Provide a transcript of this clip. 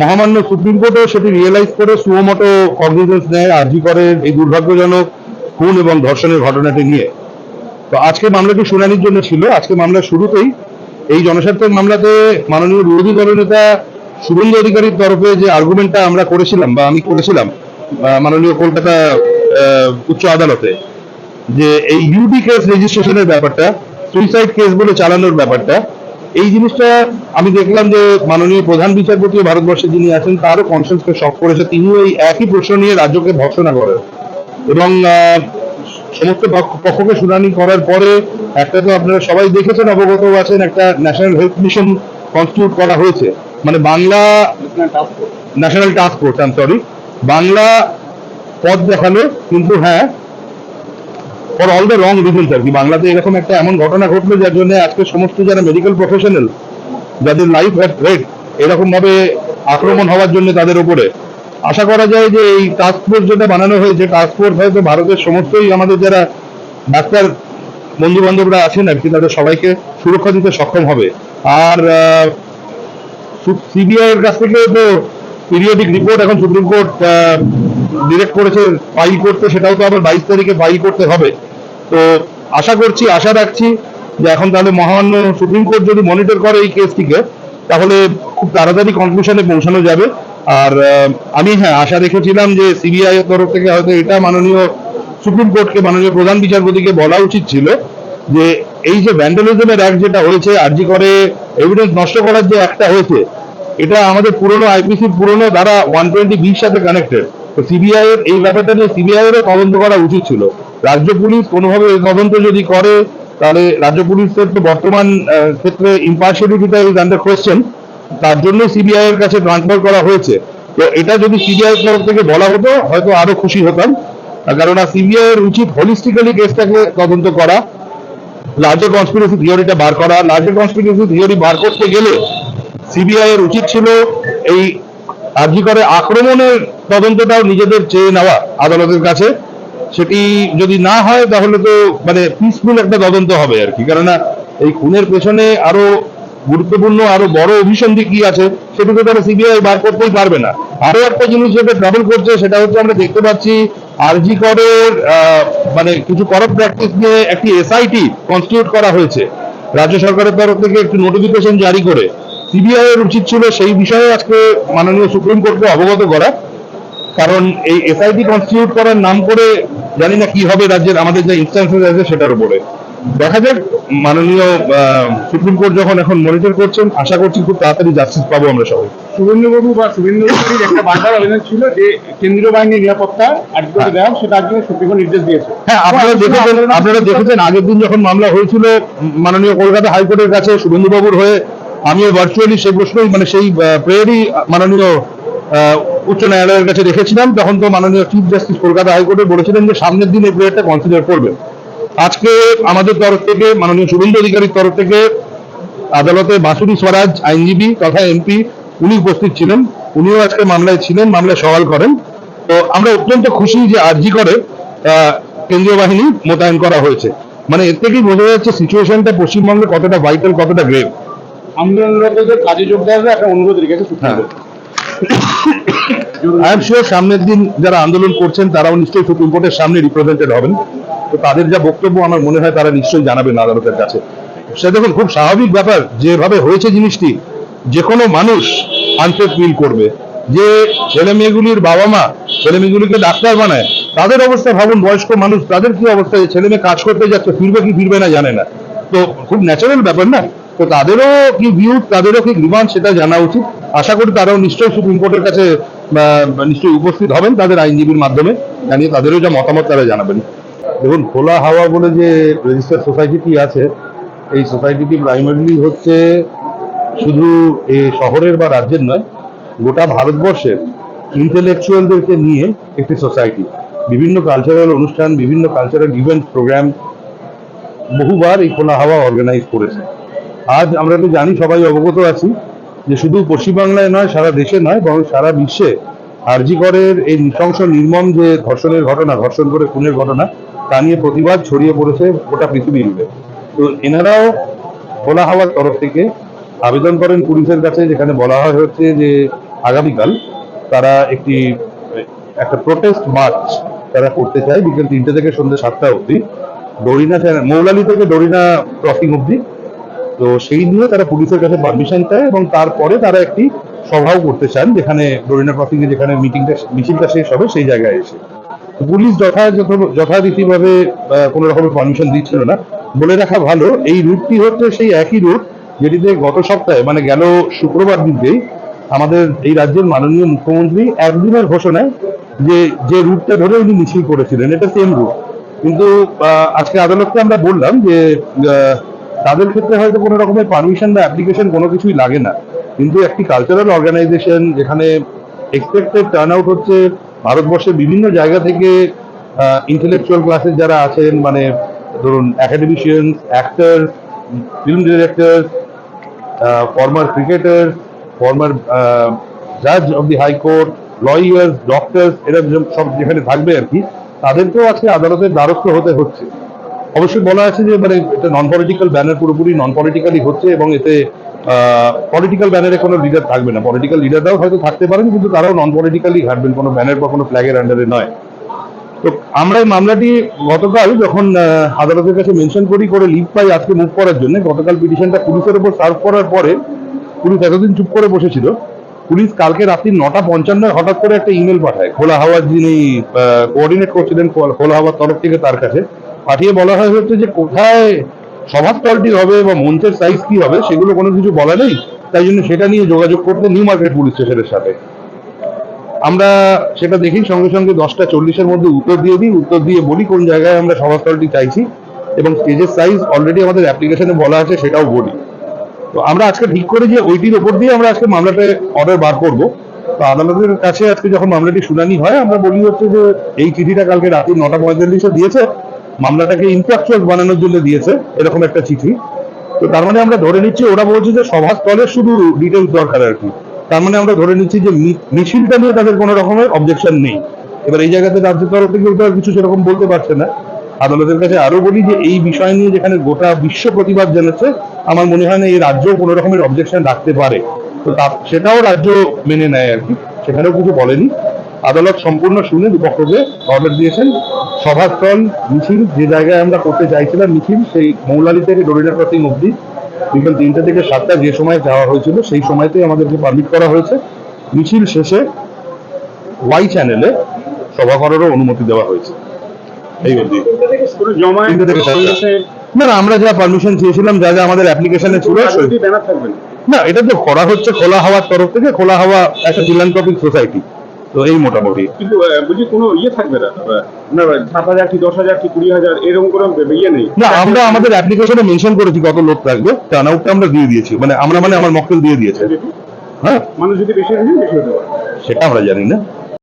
মহামান্য সুপ্রিম কোর্টও সেটি রিয়েলাইজ করে সুমোটো কগনিজেন্স নেয়, আরজি করে এই দুর্ভাগ্যজনক খুন এবং ধর্ষণের ঘটনাটি নিয়ে। তো আজকে মামলাটি শুনানির জন্য ছিল। আজকে মামলার শুরুতেই এই জনস্বার্থের মামলাতে মাননীয় বিরোধী দলনেতা শুভেন্দু অধিকারীর তরফে যে আর্গুমেন্টটা আমরা করেছিলাম বা আমি করেছিলাম মাননীয় কলকাতা উচ্চ আদালতে, যে এই ইউডি কেস রেজিস্ট্রেশনের ব্যাপারটা সুইসাইড কেস বলে চালানোর ব্যাপারটা এই জিনিসটা আমি দেখলাম যে মাননীয় প্রধান বিচারপতি ভারতবর্ষে যিনি আছেন, তারও কনসেন্সকে শখ করেছে। তিনিও এই একই প্রশ্ন নিয়ে রাজ্যকে ভর্সনা করেন। এবং সমস্ত পক্ষকে শুনানি করার পরে একটা তো আপনারা সবাই দেখেছেন অবগত আছেন, একটা ন্যাশনাল হেলথ মিশন কনস্টিটিউট করা হয়েছে। মানে Bangla national task force I sorry Bangla পথ দেখাল, কিন্তু হ্যাঁ for all the wrong reasons আর কি বাংলাতে এরকম একটা এমন ঘটনা ঘটলো যার জন্য আজকে সমস্ত যারা মেডিকেল প্রফেশনাল যাদের লাইফ হ্যাট রেট এরকম ভাবে আক্রমণ হওয়ার জন্য তাদের উপরে। আশা করা যায় যে এই টাস্ক ফোর্স যেটা বানানো হয়েছে টাস্ক ফোর্স হয়তো ভারতের সমস্তই আমাদের যারা ডাক্তার বন্ধু বান্ধবরা আছেন আর কি, তাদের সবাইকে সুরক্ষা দিতে সক্ষম হবে। আর সিবিআই এর কাছ থেকে তো পিরিয়ডিক রিপোর্ট এখন সুপ্রিম কোর্ট ডিরেক্ট করেছে ফাইল করতে, সেটাও তো আবার বাইশ তারিখে ফাইল করতে হবে। তো আশা করছি, আশা রাখছি যে এখন তাহলে মহামান্য সুপ্রিম কোর্ট যদি মনিটর করে এই কেসটিকে তাহলে খুব তাড়াতাড়ি কনক্লুশনে পৌঁছানো যাবে। আর আমি হ্যাঁ আশা রেখেছিলাম যে সিবিআই এর তরফ থেকে হয়তো এটা মাননীয় সুপ্রিম কোর্টকে, মাননীয় প্রধান বিচারপতিকে বলা উচিত ছিল যে এই যে ভ্যান্ডালিজমের অ্যাক্ট যেটা হয়েছে আরজি করে এভিডেন্স নষ্ট করার যে একটা হয়েছে, এটা আমাদের পুরনো আইপিসি পুরনো ধারা ওয়ান টোয়েন্টি বির সাথে কানেক্টেড তো সিবিআই এর এই ব্যাপারটা নিয়ে সিবিআই তদন্ত করা উচিত ছিল। রাজ্য পুলিশ কোনোভাবে তদন্ত যদি করে, তাহলে রাজ্য পুলিশের তো বর্তমান ক্ষেত্রে ইম্পার্শিয়ালিটিটা ইজ আন্ডার কোয়েশ্চেন তার জন্য সিবিআই এর কাছে ট্রান্সফার করা হয়েছে। তো এটা যদি সিবিআই এর তরফ থেকে বলা হতো, হয়তো আরও খুশি হতাম। কারণ সিবিআই এর উচিত হোলিস্টিক্যালি কেসটাকে তদন্ত করা লার্জার কনস্পিরেসি থিওরিটা বার করা। লার্জার কনস্পিরেসি থিওরি বার করতে গেলে সিবিআই এর উচিত ছিল এই আর্জি করে আক্রমণের তদন্তটাও নিজেদের চেয়ে নেওয়া আদালতের কাছে। সেটি যদি না হয়, তাহলে তো মানে পিসফুল একটা তদন্ত হবে আর কি। কেননা এই খুনের পেছনে আরও গুরুত্বপূর্ণ, আরও বড় অভিসন্ধি কি আছে, সেটা তো তারা সিবিআই বার করতেই পারবে না। আরও একটা জিনিস যেটা ট্রাভেল করছে, সেটা হচ্ছে আমরা দেখতে পাচ্ছি আরজি করের মানে কিছু করপ প্র্যাকটিস নিয়ে একটি এসআইটি কনস্টিটিউট করা হয়েছে। রাজ্য সরকারের তরফ থেকে একটি নোটিফিকেশন জারি করে। সিবিআই এর উচিত ছিল সেই বিষয়ে আজকে মাননীয় সুপ্রিম কোর্টকে অবগত করা। কারণ এই এসআইটি কনস্টিটিউট করার নাম করে জানি না কি হবে রাজ্যের আমাদের যে ইনস্ট্যান্সেস আছে সেটার উপরে। দেখা যাক মাননীয় সুপ্রিম কোর্ট যখন এখন মনিটর করছেন আশা করছি খুব তাড়াতাড়ি জাস্টিস পাবো আমরা সবাই। শুভেন্দুবাবু বা শুভেন্দু অধিকারীর একটা বারবার আবেদন ছিল যে কেন্দ্রীয় বাহিনীর নিরাপত্তা আটকে দেওয়া সেটা আজকে সুপ্রিম কোর্ট নির্দেশ দিয়েছে। হ্যাঁ আপনারা দেখেছেন আপনারা দেখেছেন আগের দিন যখন মামলা হয়েছিল মাননীয় কলকাতা হাইকোর্টের কাছে শুভেন্দু বাবুর হয়ে আমিও ভার্চুয়ালি সেই প্রশ্নই মানে সেই প্রেয়ারই মাননীয় উচ্চ ন্যায়ালয়ের কাছে রেখেছিলাম তখন তো মাননীয় চিফ জাস্টিস কলকাতা হাইকোর্টে বলেছিলেন যে সামনের দিন এই প্রেয়ারটা কনসিডার করবেন আজকে আমাদের তরফ থেকে মাননীয় শুভেন্দু অধিকারীর তরফ থেকে আদালতে বাসুরি স্বরাজ আইনজীবী তথা এমপি উনি উপস্থিত ছিলেন। উনিও আজকে মামলায় ছিলেন মামলায় সওয়াল করেন। তো আমরা অত্যন্ত খুশি যে আরজি করে আহ, কেন্দ্রীয় বাহিনী মোতায়েন করা হয়েছে। মানে এর থেকেই বোঝা যাচ্ছে সিচুয়েশনটা পশ্চিমবঙ্গে কতটা ভাইটাল কতটা গ্রেভ আন্দোলনরতদের কাজে যোগ দেওয়ার একটা অনুরোধ রেখেছে হ্যাঁ। আই এম শিওর সামনের দিন যারা আন্দোলন করছেন, তারাও নিশ্চয়ই সুপ্রিম কোর্টের সামনে রিপ্রেজেন্টেড হবেন। তো তাদের যা বক্তব্য আমার মনে হয় তারা নিশ্চয়ই জানাবেন আদালতের কাছে। সে দেখুন, খুব স্বাভাবিক ব্যাপার, যেভাবে হয়েছে জিনিসটি, যে কোনো মানুষ আনসেফ ফিল করবে। যে ছেলে মেয়েগুলির বাবা মা, ছেলে মেয়েগুলিকে ডাক্তার বানায়, তাদের অবস্থা ভাবুন, বয়স্ক মানুষ, তাদের কি অবস্থা? ছেলে মেয়ে কাজ করতে যাচ্ছে, ফিরবে কি ফিরবে না জানে না। তো খুব ন্যাচারাল ব্যাপার না? তো তাদেরও কি ভিউ তাদেরও কি গ্রিভান্স সেটা জানা উচিত। আশা করি তারাও নিশ্চয়ই সুপ্রিম কোর্টের কাছে নিশ্চয়ই উপস্থিত হবেন তাদের আইনজীবীর মাধ্যমে, জানিয়ে তাদেরও যা মতামত তারা জানাবেন। দেখুন, খোলা হাওয়া বলে যে রেজিস্টার সোসাইটিটি আছে, এই সোসাইটিটি প্রাইমারিলি হচ্ছে শুধু এই শহরের বা রাজ্যের নয়, গোটা ভারতবর্ষের ইন্টেলেকচুয়ালদেরকে নিয়ে একটি সোসাইটি বিভিন্ন কালচারাল অনুষ্ঠান, বিভিন্ন কালচারাল ইভেন্ট প্রোগ্রাম বহুবার এই খোলা হাওয়া অর্গানাইজ করেছে। আজ আমরা তো জানি, সবাই অবগত আছি যে শুধু পশ্চিমবাংলায় নয়, সারা দেশে নয়, বরং সারা বিশ্বে আরজিকরের এই নৃশংস নির্মম যে ধর্ষণের ঘটনা, ধর্ষণ করে খুনের ঘটনা, তা নিয়ে প্রতিবাদ ছড়িয়ে পড়েছে গোটা পৃথিবী জুড়ে। তো এনারাও খোলা হাওয়ার তরফ থেকে আবেদন করেন পুলিশের কাছে, যেখানে বলা হয় হচ্ছে যে আগামীকাল তারা একটি, একটা প্রোটেস্ট মার্চ তারা করতে চায়। বিকেল তিনটে থেকে সন্ধ্যে সাতটা অবধি। চ্যানেল মৌলালি থেকে ডরিনা ক্রসিং অবধি। তো সেই নিয়ে তারা পুলিশের কাছে পারমিশন চায় এবং তারপরে তারা একটি সভাও করতে চান, যেখানে ডরিনা ক্রসিং এ যেখানে মিটিংটা মিছিলটা শেষ হবে, সেই জায়গায় এসে। পুলিশ যথাযথ যথারীতিভাবে কোনো রকমের পারমিশন দিচ্ছিল না। বলে রাখা ভালো, এই রুটটি হচ্ছে সেই একই রুট যেটিতে গত সপ্তাহে মানে গেল শুক্রবার দিনকেই, আমাদের এই রাজ্যের মাননীয় মুখ্যমন্ত্রী একদিনের ঘোষণায় যে যে রুটটা ধরে উনি মিছিল করেছিলেন, এটা সেম রুট কিন্তু আজকে আদালতকে আমরা বললাম যে তাদের ক্ষেত্রে হয়তো কোনো রকমের পারমিশন বা অ্যাপ্লিকেশন কোনো কিছুই লাগে না। কিন্তু একটি কালচারাল অর্গানাইজেশন যেখানে এক্সপেক্টেড টার্ন আউট হচ্ছে ভারতবর্ষের বিভিন্ন জায়গা থেকে ইন্টেলেকচুয়াল ক্লাসের যারা আছেন মানে ধরুন academician actor film director former cricketer former জাজ of the high court lawyers doctors এরা সব যেখানে থাকবে আর কি, তাদেরকেও আজকে আদালতের দ্বারস্থ হতে হচ্ছে। অবশ্যই বলা আছে যে মানে এটা নন পলিটিক্যাল ব্যানার পুরোপুরি নন পলিটিক্যালি হচ্ছে এবং এতে পলিটিক্যাল ব্যানারে কোনো লিডার থাকবে না। পলিটিক্যাল লিডাররাও হয়তো থাকতে পারেন, কিন্তু তারাও নন পলিটিক্যালি হাঁটবেন কোনো ব্যানার বা কোনো ফ্ল্যাগের আন্ডারে নয়। তো আমরা এই মামলাটি গতকাল যখন আদালতের কাছে মেনশন করি, করে লিভ পাই আজকে মুভ করার জন্য, গতকাল পিটিশনটা পুলিশের উপর সার্ভ করার পরে পুলিশ এতদিন চুপ করে বসেছিল, পুলিশ কালকে রাত্রি নটা পঞ্চান্ন হঠাৎ করে একটা ইমেল পাঠায়, খোলা হাওয়ার যিনি কোঅর্ডিনেট করছিলেন খোলা হাওয়ার তরফ থেকে তার কাছে। পাঠিয়ে বলা হয় হচ্ছে যে কোথায় সভাস্থলটি হবে বা মঞ্চের সাইজ কি হবে সেগুলো কোনো কিছু বলা নেই। তাই জন্য সেটা নিয়ে যোগাযোগ করতে নিউ মার্কেট পুলিশ স্টেশনের সাথে। আমরা সেটা দেখি, সঙ্গে সঙ্গে দশটা চল্লিশের মধ্যে উত্তর দিয়ে দিই। উত্তর দিয়ে বলি কোন জায়গায় আমরা সভাস্থলটি চাইছি। এবং স্টেজের সাইজ অলরেডি আমাদের অ্যাপ্লিকেশনে বলা আছে, সেটাও বলি। তো আমরা আজকে ঠিক করে যে ওইটির ওপর দিয়ে আমরা আজকে মামলাটা অর্ডার বার করব। তো আদালতের কাছে আজকে যখন মামলাটি শুনানি হয়, আমরা বলি হচ্ছে যে এই চিঠিটা কালকে রাত্রি নটা পঁয়তাল্লিশে দিয়েছে। মামলাটাকে ইনফ্রাস্ট্রাকচার বানানোর জন্য দিয়েছে, এরকম একটা চিঠি। তো তার মানে আমরা ধরে নিচ্ছি, ওরা বলছে যে সভাস্থলের শুধু ডিটেলস দরকার আর কি। তার মানে আমরা ধরে নিচ্ছি যে মিছিলটা নিয়ে তাদের কোনো রকমের অবজেকশন নেই। এবার এই জায়গাতে রাজ্যের তরফ থেকে ওটা কিছু সেরকম বলতে পারছে না। আদালতের কাছে আরও বলি যে এই বিষয় নিয়ে যেখানে গোটা বিশ্ব প্রতিবাদ জানাচ্ছে, আমার মনে হয় না এই রাজ্য কোনো রকমের অবজেকশন রাখতে পারে। তো সেটাও রাজ্য মেনে নেয় আর কি। সেখানেও কিছু বলেনি। আদালত সম্পূর্ণ শুনে দুপক্ষকে অর্ডার দিয়েছেন। সভাস্থল মিছিল যে জায়গায় আমরা করতে চাইছিলাম মিছিল সেই মৌলালি থেকে ডরিনা ক্রসিং অব্দি বিকেল তিনটে থেকে সাতটা যে সময় যাওয়া হয়েছিল সেই সময়তেই আমাদেরকে পারমিট করা হয়েছে। মিছিল শেষে ওয়াই চ্যানেলে সভা করারও অনুমতি দেওয়া হয়েছে। এই অবধি। কোনো থেকে না না আমরা যা পারমিশন চেয়েছিলাম যা যা আমাদের অ্যাপ্লিকেশনে ছিল না। এটা তো করা হচ্ছে খোলা হাওয়ার তরফ থেকে খোলা হাওয়া একটা ফিলান্থ্রপিক সোসাইটি তো এই মোটামুটি। কিন্তু বলছি কোনো ইয়ে থাকবে না সাত হাজার কি দশ হাজার কি কুড়ি হাজার এরকম কোনো ইয়ে নেই। না আমরা আমাদের অ্যাপ্লিকেশনে মেনশন করেছি কত লোক থাকবে টার্ন আউটটা আমরা দিয়ে দিয়েছি। মানে আমরা মানে আমার মক্কেল দিয়ে দিয়েছে। হ্যাঁ। মানুষ যদি বেশি হয় বেশি হতে পারে। সেটা আমরা জানি না।